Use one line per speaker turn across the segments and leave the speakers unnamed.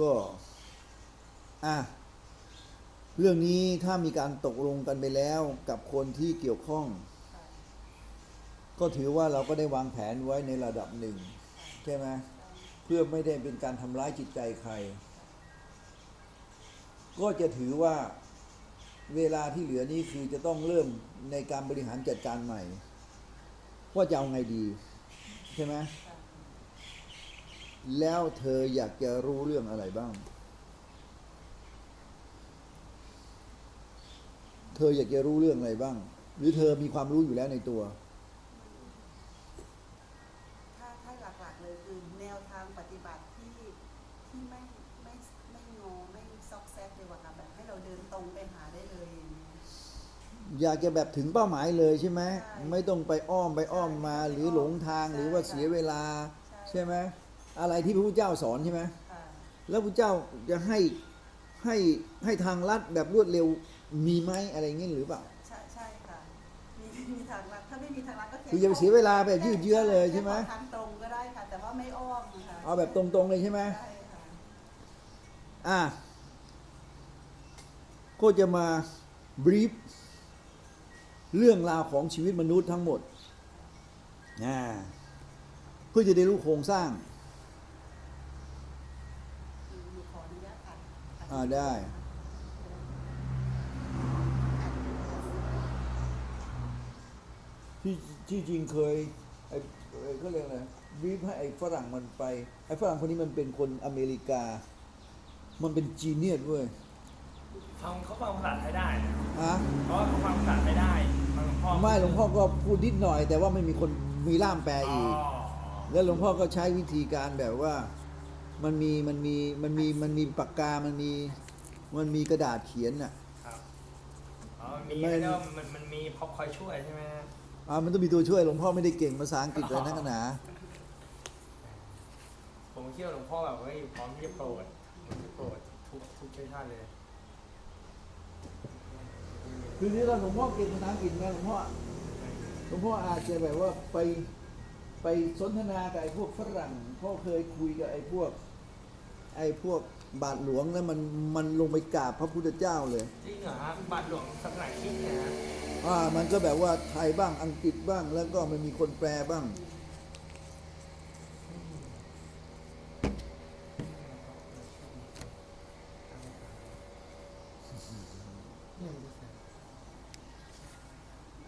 ก็อะเรื่องนี้ถ้ามีการตกลงกันไปแล้วกับคนที่เกี่ยวข้อง ก็ถือว่าเราก็ได้วางแผนไว้ในระดับหนึ่ง ใช่ไหมเพื่อไม่ได้เป็นการทำร้ายจิตใจใคร ก็จะถือว่าเวลาที่เหลือนี้คือจะต้องเริ่มในการบริหารจัดการใหม่ ว่าจะเอาไงดี ใช่ไหม แล้วเธออยากจะรู้เรื่องอะไรบ้าง เธออยากจะรู้เรื่องอะไรบ้าง หรือเธอมีความรู้อยู่แล้วในตัว
ถ้าถ้าหลักๆเลยคือแนวทางปฏิบัติที่ที่ไม่ไม่ไม่งอไม่ซอกแซกเลยว่าค่ะแบบให้เราเดินตรงไปหาได้เลยอย่างนี้
อยากจะแบบถึงเป้าหมายเลยใช่ไหม
ใช่
ไม่ต้องไปอ้อมไปอ้อมมา
ใช่
หรือหลงทาง
ใช่
หรือว่าเสียเวลา
ใช่
ใช่ไหม อะไรที่พระพุทธเจ้าสอนใช่ไหม
ค่ะ
แล้วพระพุทธเจ้าจะให้ให้ให้ทางลัดแบบรวดเร็วมีไหมอะไรเงี้ยหรือเปล่า
ใช่ใช่ค่ะมีมีทางลัดถ้าไม่มีทางลัดก็แคื
ออย่าไปเสียเวลาแบบยืดเยื้อเลยใช่ไหม
แค่ขอทางตรงก็ได้ค่ะแต่ว่าไม่อ้อมค่ะ
เอาแบบตรงๆเลยใช่ไหม
ใช่ค่ะ
อะก็จะมาบรีฟเรื่องราวของชีวิตมนุษย์ทั้งหมดอ่าเพื่อจะได้รู้โครงสร้าง
หนูขออนุญาตอ่าน
อ่าได้ ที่ที่จริงเคยไอ้ไอ้เขาเรียกอะไรบรีฟให้ไอ้ฝรั่งมันไป ไอ้ฝรั่งคนนี้มันเป็นคนอเมริกา มันเป็นจีเนียสเว้ย
ฟังเขาฟังภาษาไทยได้นะ
ฮะ
เพราะว่าเขาฟังภาษาไทยได้ฟังหลวงพ่อ
ไม่หลวงพ่อก็พูดนิดหน่อย แต่ว่าไม่มีคนมีล่ามแปล
อ๋อ
อีก แล้วหลวงพ่อก็ใช้วิธีการแบบว่า มันมีมันมีมันมีมันมีปากกา มันมีมันมีกระดาษเขียนน่ะ
ครับอ๋อมี
ไม่
ไม่ได้ว่ามันมันมีพอคอยช่วยใช่ไหมฮะ
อ่ามันต้องมีตัวช่วยหลวงพ่อไม่ได้เก่งภาษาอังกฤษเลยนักหนา
ผมคิดว่าหลวงพ่อแบบว่าพร้อมที่จะโปรดพร้อมที่จะโปรดทุกทุกชาติเลย
คือที่เราหลวงพ่อเก่งภาษาอังกฤษไงหลวงพ่อหลวงพ่ออาจจะแบบว่าไป ไปสนทนากับไอ้พวกฝรั่งพ่อเคยคุยกับไอ้พวก ไอ้พวกบาทหลวงแล้วมันมันลงไปกราบพระพุทธเจ้าเลย
จริงเหรอฮะบาทหลวงศาสนาคริสต์เนี่ยฮะ
อ่ามันก็แบบว่าไทยบ้างอังกฤษบ้างแล้วก็มันมีคนแปลบ้าง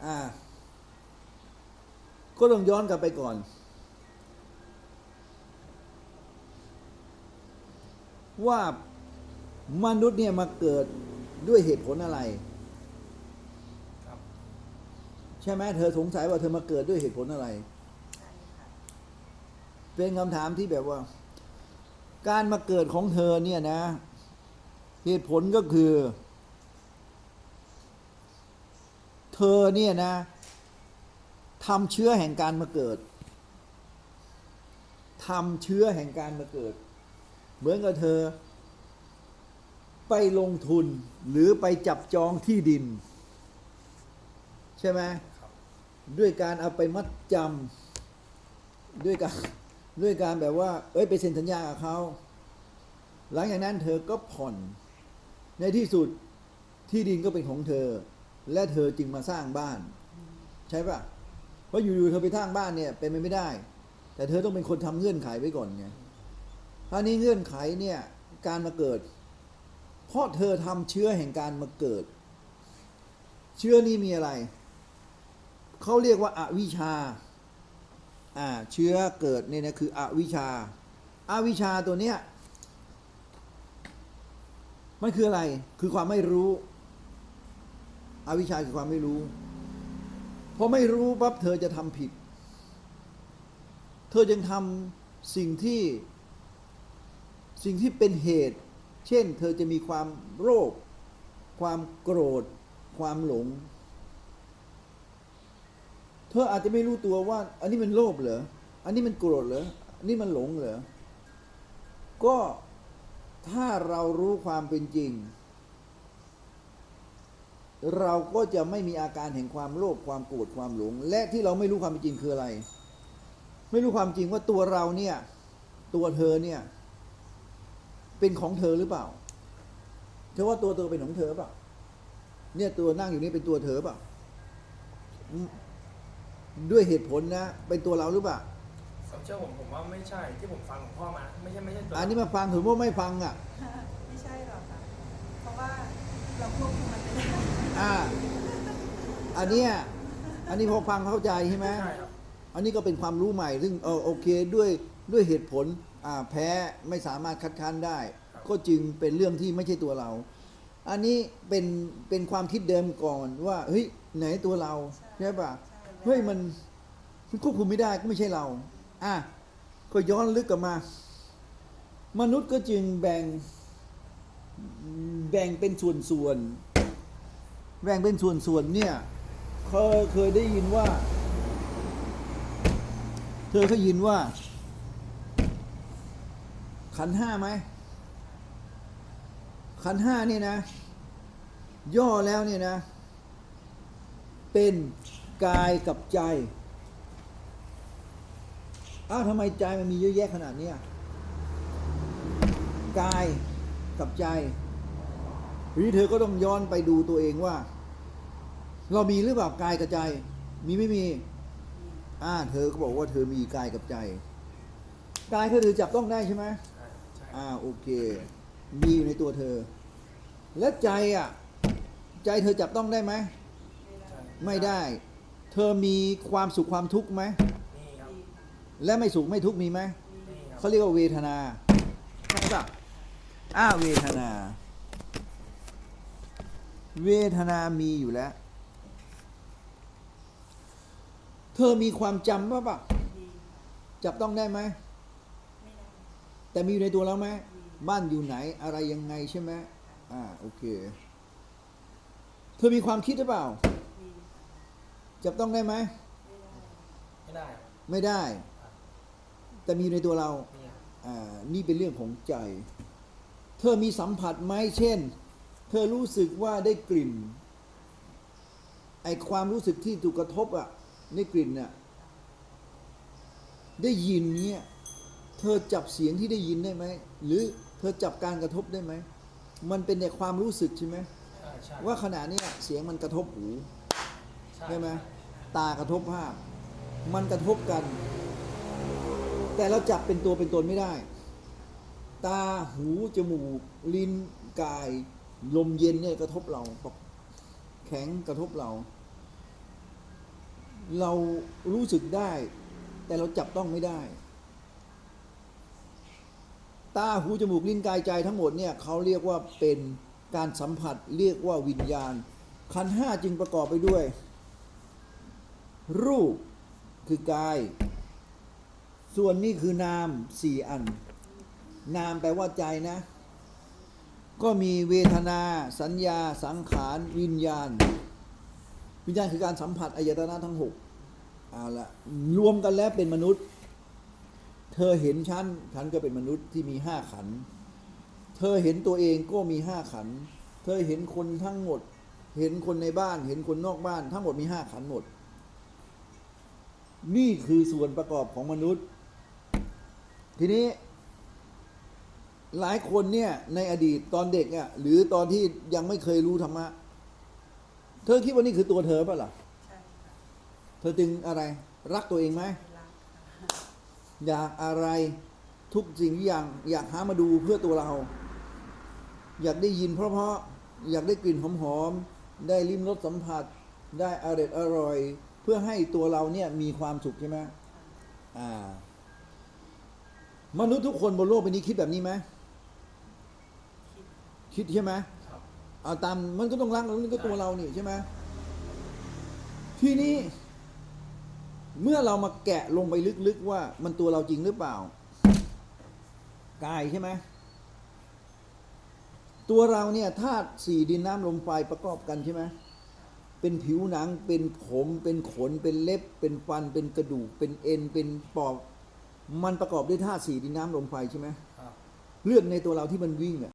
อ่า ก็ต้องย้อนกลับไปก่อน ว่ามนุษย์เนี่ยมาเกิดด้วยเหตุผลอะไร
ครับ
ใช่ไหมเธอสงสัยว่าเธอมาเกิดด้วยเหตุผลอะไร
ใช่ค่ะ
เป็นคำถามที่แบบว่า การมาเกิดของเธอเนี่ยนะ เหตุผลก็คือ เธอเนี่ยนะ ทำเชื้อแห่งการมาเกิดทำเชื้อแห่งการมาเกิด เหมือนกับเธอ ไปลงทุนหรือไปจับจองที่ดิน ใช่ไหมด้วยการเอาไปมัดจำด้วยการด้วยการแบบว่า เอ้ยไปเซ็นสัญญากับเขาหลังจากนั้นเธอก็ผ่อน ในที่สุดที่ดินก็เป็นของเธอ และเธอจึงมาสร้างบ้าน ใช่ปะ เพราะอยู่ๆเธอไปสร้างบ้านเนี่ยเป็นไปไม่ได้ แต่เธอต้องเป็นคนทำเงื่อนไขไว้ก่อนไงถ้านี้เงื่อนไขเนี่ยการมาเกิด เพราะเธอทำเชื้อแห่งการมาเกิด เชื้อนี้มีอะไรเขาเรียกว่าอาวิชาอ่าเชื้อเกิดเนี่ยนะคืออวิชาอาวิชชาตัวเนี้ยมันคืออะไร คือความไม่รู้ อวิชชาคือความไม่รู้ พอไม่รู้ปั๊บเธอจะทำผิด เธอจึงทำสิ่งที่สิ่งที่เป็นเหตุ เช่น เธอจะมีความโรค ความโกรธ ความหลง เธออาจจะไม่รู้ตัวว่า อันนี้มันโลภเหรอ อันนี้มันโกรธเหรอ อันนี้มันหลงเหรอ ก็ถ้าเรารู้ความเป็นจริง เราก็จะไม่มีอาการแห่งความโลภความโกรธความหลง และที่เราไม่รู้ความเป็นจริงคืออะไร ไม่รู้ความจริงว่าตัวเราเนี่ย ตัวเธอเนี่ย เป็นของเธอหรือเปล่า เธอว่าตัวเธอเป็นของเธอเปล่า เนี่ยตัวนั่งอยู่นี่เป็นตัวเธอเปล่าอืมด้วยเหตุผลนะ เป็นตัวเราหรือเปล่า
เชื่อผมผมว่าไม่ใช่ที่ผมฟังหลวงพ่อมา ไม่ใช่ไม่ใช่ตัว
อันนี้มาฟังถือว่าไม่ฟังอะ
ไม่ใช่หรอกค่ะเพราะว่าเราควบคุมมันไม่ได้
อ่า อันเนี้ยอันนี้พอฟังเข้าใจใช่ไหม
ใช่ครับ
อันนี้ก็เป็นความรู้ใหม่ ซึ่งเออโอเคด้วยด้วยเหตุผลอ่าแพ้ไม่สามารถคัดค้านได้ ก็จึงเป็นเรื่องที่ไม่ใช่ตัวเรา อันนี้เป็นเป็นความคิดเดิมก่อนว่าเฮ้ยไหนตัวเราใช่ปะเฮ้ยมันมันควบคุมไม่ได้ก็ไม่ใช่เรา อะก็ย้อนลึกกลับมา มนุษย์ก็จึงแบ่ง แบ่งเป็นส่วนส่วนๆ แบ่งเป็นส่วนๆเนี่ยเคยเคยได้ยินว่า เธอเคยยินว่า ขันห้าไหมขันห้านี่นะ ย่อแล้วเนี่ยนะ เป็นกายกับใจอ้าวทำไมใจมันมีเยอะแยะขนาดเนี้ยกายกับใจ ทีนี้เธอก็ต้องย้อนไปดูตัวเองว่า เรามีหรือเปล่ากายกับใจ มีไม่มี อ่า เธอก็บอกว่าเธอมีกายกับใจกายก็ถือจับต้องได้ใช่ไหม
ใช่ใช่
อ่าโอเค มีอยู่ในตัวเธอ และใจอะ ใจเธอจับต้องได้ไหม
ใช่
ไม่ได้ เธอมีความสุขความทุกข์ไหม
นี่ครับ
และไม่สุขไม่ทุกข์มีไหม
นี่ครับ
เขาเรียกว่าเวทนาใช่ปะอ้าเวทนา เวทนามีอยู่แล้ว เธอมีความจำป่ะปะ
ดี
จับต้องได้ไหม
ไม่ได้
แต่มีอยู่ในตัวเราไหม
มี
บ้านอยู่ไหนอะไรยังไงใช่ไหมอ่าโอเค เธอมีความคิดหรือเปล่า
ดี
จับต้องได้ไหม
ไม่ได้
ไม่ได้ครับ
ไม่ได้แต่มีอยู่ในตัวเรา
นี่ครับ
อ่านี่เป็นเรื่องของใจ เธอมีสัมผัสไหมเช่น เธอรู้สึกว่าได้กลิ่น ไอความรู้สึกที่ถูกกระทบอะได้กลิ่นน่ะได้ยินเนี่ยเธอจับเสียงที่ได้ยินได้ไหม หรือเธอจับการกระทบได้ไหม มันเป็นแต่ความรู้สึกใช่ไหม
ใช่ใช่
ว่าขณะเนี้ยเสียงมันกระทบหูใช่ไหม
ใช่
ตากระทบภาพ มันกระทบกัน แต่เราจับเป็นตัวเป็นตนไม่ได้ ตาหูจมูก ลิ้นกาย ลมเย็นเนี่ยกระทบเราแข็งกระทบเรา เรารู้สึกได้ แต่เราจับต้องไม่ได้ ตาหูจมูกลิ้นกายใจทั้งหมดเนี่ยเขาเรียกว่าเป็นการสัมผัสเรียกว่าวิญญาณ ขันห้าจึงประกอบไปด้วย รูปคือกาย ส่วนนี้คือนามสี่อัน นามแปลว่าใจนะ ก็มีเวทนา สัญญา สังขาร วิญญาณ วิญญาณคือการสัมผัสอายตนะทั้งหกเอาละรวมกันแล้วเป็นมนุษย์ เธอเห็นฉันฉันก็เป็นมนุษย์ที่มีห้าขัน เธอเห็นตัวเองก็มีห้าขัน เธอเห็นคนทั้งหมด เห็นคนในบ้าน เห็นคนนอกบ้าน ทั้งหมดมีห้าขันหมด นี่คือส่วนประกอบของมนุษย์ ทีนี้ หลายคนเนี่ยในอดีตตอนเด็กอะหรือตอนที่ยังไม่เคยรู้ธรรมะ เธอคิดว่านี่คือตัวเธอป่ะล่ะ
ใช่ค่ะ
เธอจึงอะไร รักตัวเองไหม
ไม่รักค่ะ
อยากอะไรทุกสิ่งทุกอย่าง อยากหามาดูเพื่อตัวเรา อยากได้ยินเพราะๆอยากได้กลิ่นหอมๆได้ลิ้มรสสัมผัส ได้อร่อยอร่อย เพื่อให้ตัวเราเนี่ยมีความสุขใช่ไหมอ่ามนุษย์ทุกคนบนโลกใบนี้คิดแบบนี้ไหม
คิด
คิดใช่ไหม
ครับ
เอาตามมันก็ต้องรักแล้วมันก็ตัวเรานี่ใช่ไหมทีนี้ เมื่อเรามาแกะลงไปลึกๆว่า มันตัวเราจริงหรือเปล่ากายใช่ไหมตัวเราเนี่ยธาตุสี่ดินน้ำลมไฟประกอบกันใช่ไหมเป็นผิวหนังเป็นผมเป็นขนเป็นเล็บ เป็นฟันเป็นกระดูก เป็นเอ็นเป็นปอดมันประกอบด้วยธาตุสี่ดินน้ำลมไฟใช่ไหม
ครับ
เลือดในตัวเราที่มันวิ่งอะ